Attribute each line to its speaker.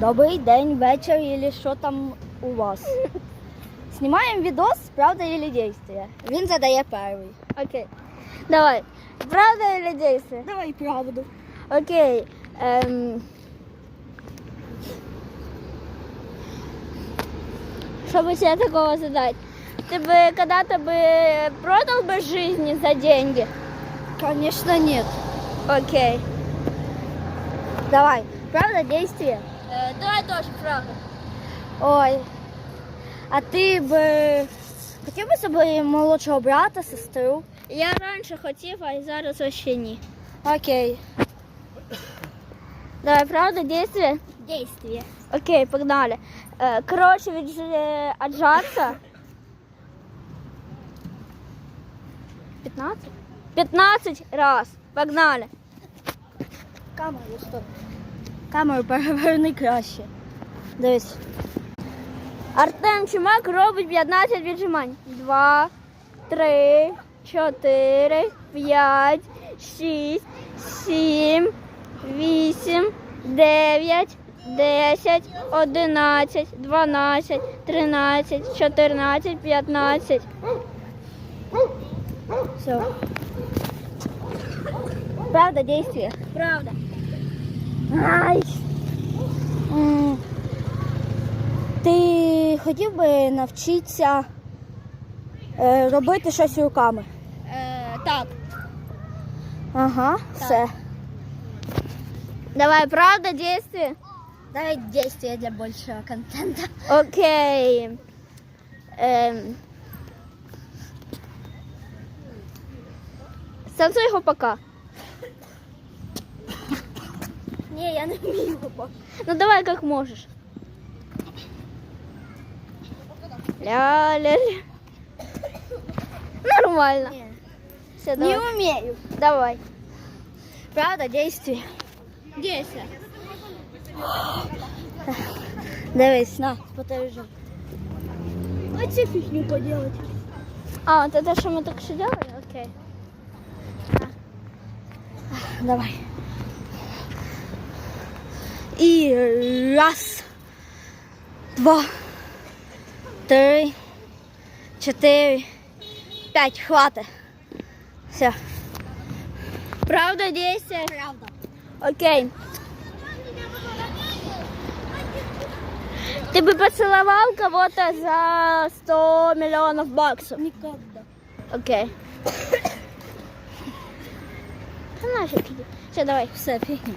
Speaker 1: Добрий день, вечір, или що там у вас? Знімаємо відос, правда или действие? Він задає перший.
Speaker 2: Окей. Давай. Правда или действие?
Speaker 1: Давай правду.
Speaker 2: Окей. Эм... Чтобы себе такого задать. Ты бы когда-то бы продал бы жизни за деньги?
Speaker 1: Конечно, нет.
Speaker 2: Окей.
Speaker 1: Давай. Правда, действие?
Speaker 2: Э, давай тоже правда.
Speaker 1: Ой. А ти би хотів би собі молодшого брата, сестру?
Speaker 2: Я раніше хотів, а зараз вообще ні.
Speaker 1: Окей.
Speaker 2: Давай, правда, действие?
Speaker 1: Действие.
Speaker 2: Окей, погнали. Е, Коротше, відж... е, отжаться. 15? 15 раз. Погнали.
Speaker 1: Камеру, стоп. Камеру переверни краще. Дивись.
Speaker 2: Артем Чумак робить 15 віджимань. Два, три, чотири, п'ять, шість, сім, вісім, дев'ять, десять, одинадцять, дванадцять, тринадцять, чотирнадцять, п'ятнадцять.
Speaker 1: Все. Правда, действие.
Speaker 2: Правда.
Speaker 1: Ай. Ти хотів би навчитися е, робити щось руками?
Speaker 2: Е, так.
Speaker 1: Ага, все.
Speaker 2: Давай, правда, действие?
Speaker 1: Давай действие для большего контента.
Speaker 2: Окей. Ем. Станцуй його пока.
Speaker 1: Не, я не вмію.
Speaker 2: Ну давай как можешь. Ля-ля-ля. Нормально. Все,
Speaker 1: Не
Speaker 2: давай.
Speaker 1: вмію.
Speaker 2: Давай.
Speaker 1: Правда, действие.
Speaker 2: Действие.
Speaker 1: Дивись, на, потережи. Оце фігню поделать.
Speaker 2: А, вот это что мы только что делали? Окей.
Speaker 1: Давай. І раз, два, три, чотири, п'ять. Хватить. Все.
Speaker 2: Правда, действие?
Speaker 1: Правда.
Speaker 2: Окей. Ты бы поцеловал кого-то за 100 миллионов баксов?
Speaker 1: Никогда.
Speaker 2: Окей. Да нафиг. Все, давай.
Speaker 1: Все, фігня.